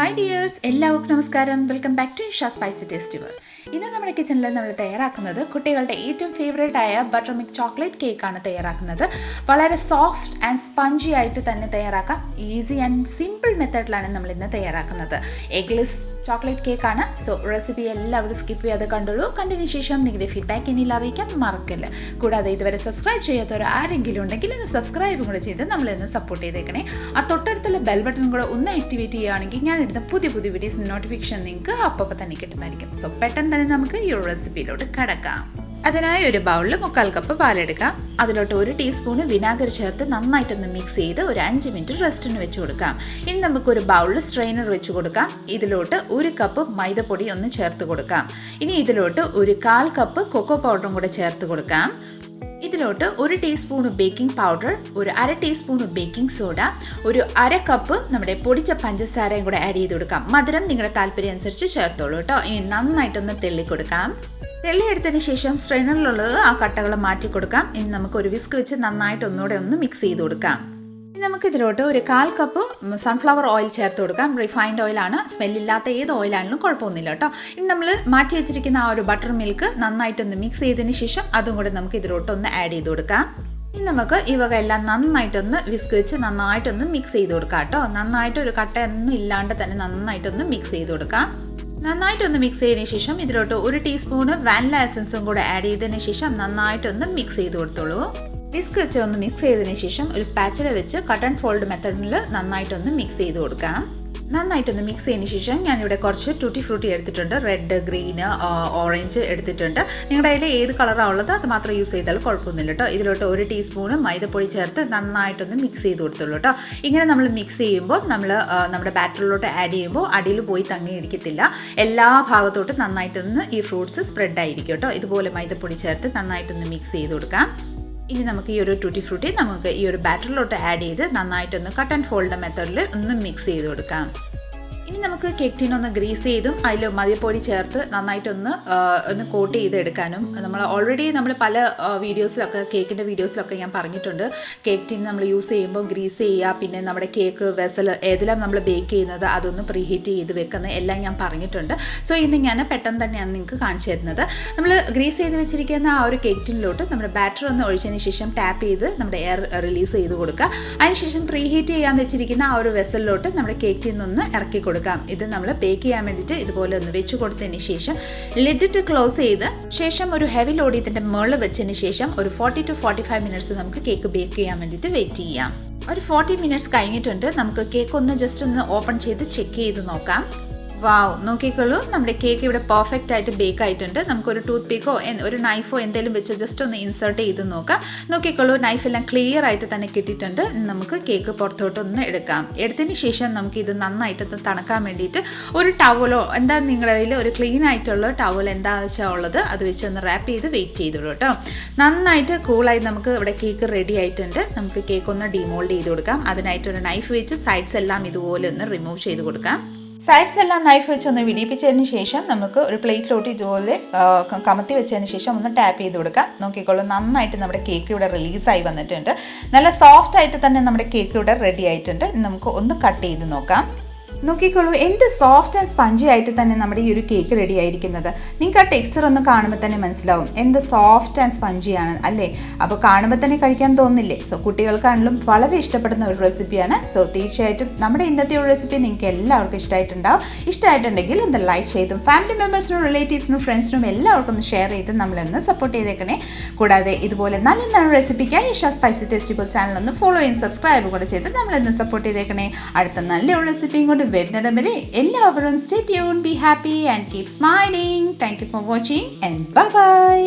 Hi dears എല്ലാവർക്കും നമസ്കാരം. Welcome back to Isha spicy ടേസ്റ്റുകൾ ഇന്ന് നമ്മുടെ കിച്ചണിൽ നമ്മൾ തയ്യാറാക്കുന്നത് കുട്ടികളുടെ ഏറ്റവും ഫേവറേറ്റ് ആയ ബട്ടർ മിൽക്ക് ചോക്ലേറ്റ് കേക്കാണ് തയ്യാറാക്കുന്നത്. വളരെ സോഫ്റ്റ് ആൻഡ് സ്പഞ്ചി ആയിട്ട് തന്നെ തയ്യാറാക്കാം. ഈസി ആൻഡ് സിമ്പിൾ മെത്തേഡിലാണ് നമ്മൾ ഇന്ന് തയ്യാറാക്കുന്നത്. എഗ്ലെസ് ചോക്ലേറ്റ് കേക്കാണ്. സോ റെസിപ്പി എല്ലാവരും സ്കിപ്പ് ചെയ്യാതെ കണ്ടുള്ളൂ കണ്ടതിന് ശേഷം നിങ്ങളുടെ ഫീഡ്ബാക്ക് എന്നിൽ അറിയിക്കാൻ മറക്കല്ല. കൂടാതെ ഇതുവരെ സബ്സ്ക്രൈബ് ചെയ്യാത്തവർ ആരെങ്കിലും ഉണ്ടെങ്കിൽ ഒന്ന് സബ്സ്ക്രൈബും കൂടെ ചെയ്ത് നമ്മളൊന്ന് സപ്പോർട്ട് ചെയ്തേക്കണേ. ആ തൊട്ടടുത്തുള്ള ബെൽ ബട്ടൺ കൂടെ ഒന്ന് ആക്ടിവേറ്റ് ചെയ്യുകയാണെങ്കിൽ ഞാൻ ഇടുന്ന പുതിയ പുതിയ വീഡിയോസ് നോട്ടിഫിക്കേഷൻ നിങ്ങൾക്ക് അപ്പോൾ തന്നെ കിട്ടുന്നതായിരിക്കും. സോ പെട്ടെന്ന് തന്നെ നമുക്ക് ഈ റെസിപ്പിയിലോട്ട് കിടക്കാം. അതിനായി ഒരു ബൗളിൽ മുക്കാൽ കപ്പ് പാലെടുക്കാം അതിലോട്ട് ഒരു ടീസ്പൂണ് വിനാഗിരി ചേർത്ത് നന്നായിട്ടൊന്ന് മിക്സ് ചെയ്ത് ഒരു അഞ്ച് മിനിറ്റ് റെസ്റ്റിന് വെച്ച് കൊടുക്കാം. ഇനി നമുക്ക് ഒരു ബൗളിൽ സ്ട്രെയിനർ വെച്ച് കൊടുക്കാം. ഇതിലോട്ട് ഒരു കപ്പ് മൈദപ്പൊടി ഒന്ന് ചേർത്ത് കൊടുക്കാം. ഇനി ഇതിലോട്ട് ഒരു കാൽ കപ്പ് കൊക്കോ പൗഡറും കൂടെ ചേർത്ത് കൊടുക്കാം. ഇതിലോട്ട് ഒരു ടീസ്പൂൺ ബേക്കിംഗ് പൗഡർ ഒരു അര ടീസ്പൂൺ ബേക്കിംഗ് സോഡ ഒരു അര കപ്പ് നമ്മുടെ പൊടിച്ച പഞ്ചസാരയും കൂടെ ആഡ് ചെയ്ത് കൊടുക്കാം. മധുരം നിങ്ങളുടെ താല്പര്യം അനുസരിച്ച് ചേർത്തോളൂ കേട്ടോ. ഇനി നന്നായിട്ടൊന്ന് തെള്ളി കൊടുക്കാം. തെള്ളിയെടുത്തതിന് ശേഷം സ്ട്രെയിനറിലുള്ളത് ആ കട്ടകൾ മാറ്റി കൊടുക്കാം. ഇനി നമുക്ക് ഒരു വിസ്ക് വെച്ച് നന്നായിട്ട് ഒന്നുകൂടെ ഒന്ന് മിക്സ് ചെയ്ത് കൊടുക്കാം. ഇനി നമുക്ക് ഇതിലോട്ട് ഒരു കാൽ കപ്പ് സൺഫ്ലവർ ഓയിൽ ചേർത്ത് കൊടുക്കാം. റിഫൈൻഡ് ഓയിലാണ് സ്മെല്ലില്ലാത്ത ഏത് ഓയിലാണെങ്കിലും കുഴപ്പമൊന്നുമില്ല കേട്ടോ. ഇനി നമ്മൾ മാറ്റി വെച്ചിരിക്കുന്ന ആ ഒരു ബട്ടർ മിൽക്ക് നന്നായിട്ടൊന്ന് മിക്സ് ചെയ്തതിന് ശേഷം അതും കൂടെ നമുക്ക് ഇതിലോട്ട് ഒന്ന് ആഡ് ചെയ്ത് കൊടുക്കാം. ഇനി നമുക്ക് ഈ വക എല്ലാം നന്നായിട്ടൊന്ന് വിസ്ക് വെച്ച് നന്നായിട്ടൊന്ന് മിക്സ് ചെയ്ത് കൊടുക്കാം കേട്ടോ. നന്നായിട്ട് ഒരു കട്ടയൊന്നും ഇല്ലാണ്ട് തന്നെ നന്നായിട്ടൊന്ന് മിക്സ് ചെയ്ത് കൊടുക്കാം. നന്നായിട്ടൊന്ന് മിക്സ് ചെയ്തതിന് ശേഷം ഇതിലോട്ട് ഒരു ടീസ്പൂണ് വാനില എസൻസും കൂടെ ആഡ് ചെയ്തതിന് ശേഷം നന്നായിട്ടൊന്ന് മിക്സ് ചെയ്ത് കൊടുത്തോളൂ. വിസ്ക് വെച്ച് ഒന്ന് മിക്സ് ചെയ്തതിന് ശേഷം ഒരു സ്പാച്ചില വെച്ച് കട്ട് ആൻഡ് ഫോൾഡ് മെത്തഡിൽ നന്നായിട്ടൊന്ന് മിക്സ് ചെയ്ത് കൊടുക്കാം. നന്നായിട്ടൊന്ന് മിക്സ് ചെയ്തതിന് ശേഷം ഞാനിവിടെ കുറച്ച് ടൂട്ടി ഫ്രൂട്ടി എടുത്തിട്ടുണ്ട്. റെഡ് ഗ്രീന് ഓറഞ്ച് എടുത്തിട്ടുണ്ട്. നിങ്ങളുടെ കയ്യിൽ ഏത് കളറാണ് ഉള്ളത് അത് മാത്രം യൂസ് ചെയ്താലും കുഴപ്പമൊന്നുമില്ല കേട്ടോ ഇതിലോട്ട് ഒരു ടീസ്പൂണ് മൈദപ്പൊടി ചേർത്ത് നന്നായിട്ടൊന്ന് മിക്സ് ചെയ്ത് കൊടുത്തുള്ളൂ കേട്ടോ ഇങ്ങനെ നമ്മൾ മിക്സ് ചെയ്യുമ്പോൾ നമ്മൾ നമ്മുടെ ബാറ്ററിലോട്ട് ആഡ് ചെയ്യുമ്പോൾ അടിയിൽ പോയി തങ്ങി ഇരിക്കത്തില്ല. എല്ലാ ഭാഗത്തോട്ടും നന്നായിട്ടൊന്ന് ഈ ഫ്രൂട്ട്സ് സ്പ്രെഡ് ആയിരിക്കും കേട്ടോ ഇതുപോലെ മൈദപ്പൊടി ചേർത്ത് നന്നായിട്ടൊന്ന് മിക്സ് ചെയ്ത് കൊടുക്കാം. ഇനി നമുക്ക് ഈ ഒരു ടൂട്ടി ഫ്രൂട്ടി നമുക്ക് ഈ ഒരു ബാറ്ററിലോട്ട് ആഡ് ചെയ്ത് നന്നായിട്ടൊന്ന് കട്ട് ആൻഡ് ഫോൾഡ് മെത്തേഡിൽ ഒന്ന് മിക്സ് ചെയ്ത് കൊടുക്കാം. ഇനി നമുക്ക് ഒന്ന് ഗ്രീസ് ചെയ്തും അതിൽ മതിപ്പൊടി ചേർത്ത് നന്നായിട്ടൊന്ന് ഒന്ന് കോട്ട് ചെയ്തെടുക്കാനും. നമ്മൾ ഓൾറെഡി നമ്മൾ പല വീഡിയോസിലൊക്കെ കേക്കിന്റെ വീഡിയോസിലൊക്കെ ഞാൻ പറഞ്ഞിട്ടുണ്ട്. കേക്ക് ടീൻ നമ്മൾ യൂസ് ചെയ്യുമ്പോൾ ഗ്രീസ് ചെയ്യുക പിന്നെ നമ്മുടെ കേക്ക് വെസൽ ഏതെല്ലാം നമ്മൾ ബേക്ക് ചെയ്യുന്നത് അതൊന്ന് പ്രീഹീറ്റ് ചെയ്ത് വെക്കുന്നത് എല്ലാം ഞാൻ പറഞ്ഞിട്ടുണ്ട്. സോ ഇന്ന് ഞാൻ പെട്ടെന്ന് തന്നെയാണ് നിങ്ങൾക്ക് കാണിച്ചു തരുന്നത്. നമ്മൾ ഗ്രീസ് ചെയ്ത് വെച്ചിരിക്കുന്ന ആ ഒരു കേക്ക് ടീനിലോട്ട് നമ്മുടെ ബാറ്റർ ഒന്ന് ഒഴിച്ചതിന് ശേഷം ടാപ്പ് ചെയ്ത് നമ്മുടെ എയർ റിലീസ് ചെയ്ത് കൊടുക്കുക. അതിനുശേഷം പ്രീഹീറ്റ് ചെയ്യാൻ വെച്ചിരിക്കുന്ന ആ ഒരു വെസലിലോട്ട് നമ്മുടെ കേക്ക് ടീൻ ഒന്ന് ഇറക്കി കൊടുക്കുക. കൊടുക്കാം. ഇത് നമ്മൾ ബേക്ക് ചെയ്യാൻ വേണ്ടിയിട്ട് ഇതുപോലെ ഒന്ന് വെച്ച് കൊടുത്തതിന് ശേഷം ലിഡിറ്റ് ക്ലോസ് ചെയ്ത് ശേഷം ഒരു ഹെവി ലോഡ് ഇതിന്റെ മുകളിൽ വെച്ചതിന് ശേഷം ഒരു forty two forty five minutes നമുക്ക് കേക്ക് ബേക്ക് ചെയ്യാൻ വേണ്ടിയിട്ട് വെയിറ്റ് ചെയ്യാം. ഒരു ഫോർട്ടി മിനിറ്റ്സ് കഴിഞ്ഞിട്ടുണ്ട്. നമുക്ക് കേക്ക് ഒന്ന് ജസ്റ്റ് ഒന്ന് ഓപ്പൺ ചെയ്ത് ചെക്ക് ചെയ്ത് നോക്കാം. വാവ് നോക്കിക്കോളൂ. നമ്മുടെ കേക്ക് ഇവിടെ പെർഫെക്റ്റ് ആയിട്ട് ബേക്ക് ആയിട്ടുണ്ട്. നമുക്കൊരു ടൂത്ത് പീക്കോ ഒരു നൈഫോ എന്തെങ്കിലും വെച്ച് ജസ്റ്റ് ഒന്ന് ഇൻസേർട്ട് ചെയ്ത് നോക്കാം. നോക്കിക്കോളൂ നൈഫെല്ലാം ക്ലിയർ ആയിട്ട് തന്നെ കിട്ടിയിട്ടുണ്ട്. നമുക്ക് കേക്ക് പുറത്തോട്ട് ഒന്ന് എടുക്കാം. എടുത്തതിന് ശേഷം നമുക്ക് ഇത് നന്നായിട്ട് തണുക്കാൻ വേണ്ടിയിട്ട് ഒരു ടവലോ എന്താ നിങ്ങളുടെ കയ്യിൽ ഒരു ക്ലീൻ ആയിട്ടുള്ള ടവൽ എന്താ വെച്ചാൽ ഉള്ളത്? അത് വെച്ച് ഒന്ന് റാപ്പ് ചെയ്ത് വെയിറ്റ് ചെയ്തോളൂ കേട്ടോ. നന്നായിട്ട് കൂളായി നമുക്ക് ഇവിടെ കേക്ക് റെഡി ആയിട്ടുണ്ട്. നമുക്ക് കേക്ക് ഒന്ന് ഡിമോൾഡ് ചെയ്ത് കൊടുക്കാം. അതിനായിട്ടൊരു നൈഫ് വെച്ച് സൈഡ്സ് എല്ലാം ഇതുപോലെ ഒന്ന് റിമൂവ് ചെയ്ത് കൊടുക്കാം. സൈഡ്സ് എല്ലാം നൈഫ് വെച്ച് ഒന്ന് വിടിപ്പിച്ചതിന് ശേഷം നമുക്ക് ഒരു പ്ലേറ്റിലോട്ട് ഇതുപോലെ കമത്തി വെച്ചതിന് ശേഷം ഒന്ന് ടാപ്പ് ചെയ്ത് കൊടുക്കാം. നോക്കിക്കോളൂ നന്നായിട്ട് നമ്മുടെ കേക്ക് ഇവിടെ റിലീസായി വന്നിട്ടുണ്ട്. നല്ല സോഫ്റ്റ് ആയിട്ട് തന്നെ നമ്മുടെ കേക്ക് ഇവിടെ റെഡി ആയിട്ടുണ്ട്. നമുക്ക് ഒന്ന് കട്ട് ചെയ്ത് നോക്കാം. നോക്കിക്കോളൂ എന്ത് സോഫ്റ്റ് ആൻഡ് സ്പഞ്ചി ആയിട്ട് തന്നെ നമ്മുടെ ഈ ഒരു കേക്ക് റെഡി ആയിരിക്കുന്നത്. നിങ്ങൾക്ക് ആ ടെക്സ്ചർ ഒന്ന് കാണുമ്പോൾ തന്നെ മനസ്സിലാവും. എന്ത് സോഫ്റ്റ് ആൻഡ് സ്പഞ്ചിയാണ് അല്ലേ? അപ്പോൾ കാണുമ്പോൾ തന്നെ കഴിക്കാൻ തോന്നില്ലേ? സോ കുട്ടികൾക്കാണെങ്കിലും വളരെ ഇഷ്ടപ്പെടുന്ന ഒരു റെസിപ്പിയാണ് സോ തീർച്ചയായിട്ടും നമ്മുടെ ഇന്നത്തെ ഒരു റെസിപ്പി നിങ്ങൾക്ക് എല്ലാവർക്കും ഇഷ്ടമായിട്ടുണ്ടാവും. ഇഷ്ടമായിട്ടുണ്ടെങ്കിൽ ഒന്ന് ലൈക്ക് ചെയ്തും ഫാമിലി മെമ്പേഴ്സിനും റിലേറ്റീവ്സിനും ഫ്രണ്ട്സിനും എല്ലാവർക്കും ഒന്ന് ഷെയർ ചെയ്ത് നമ്മളൊന്ന് സപ്പോർട്ട് ചെയ്തേക്കണേ. കൂടാതെ ഇതുപോലെ നല്ല നല്ല റെസിപ്പിക്കാൻ ഇഷ സ്പൈസി ടേസ്റ്റിബിൾ ചാനൽ ഒന്ന് ഫോളോ ചെയ്യും സബ്സ്ക്രൈബ് കൂടെ ചെയ്ത് നമ്മളൊന്ന് സപ്പോർട്ട് ചെയ്തേക്കണേ. അടുത്ത നല്ലൊരു റെസിപ്പിയും കൊണ്ട് വരുന്നിടം വരെ എല്ലാവരും stay tune be happy and keep smiling thank you for watching and bye bye